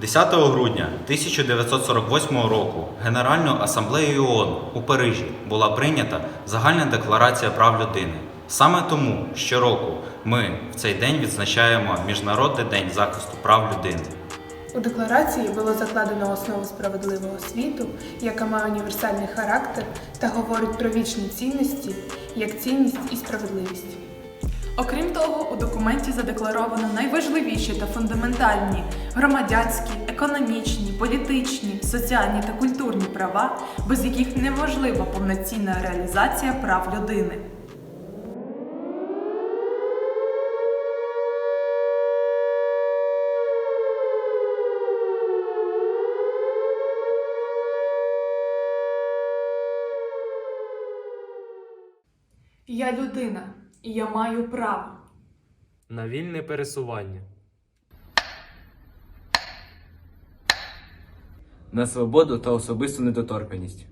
10 грудня 1948 року Генеральною асамблеєю ООН у Парижі була прийнята загальна декларація прав людини. Саме тому щороку ми в цей день відзначаємо Міжнародний день захисту прав людини. У декларації було закладено основу справедливого світу, яка має універсальний характер та говорить про вічні цінності, як цінність і справедливість. Окрім того, у документі задекларовано найважливіші та фундаментальні громадянські, економічні, політичні, соціальні та культурні права, без яких неможлива повноцінна реалізація прав людини. Я людина, і я маю право. на вільне пересування, на свободу та особисту недоторканність,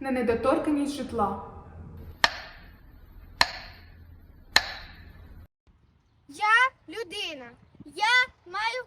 На недоторканість житла. Я людина. Я маю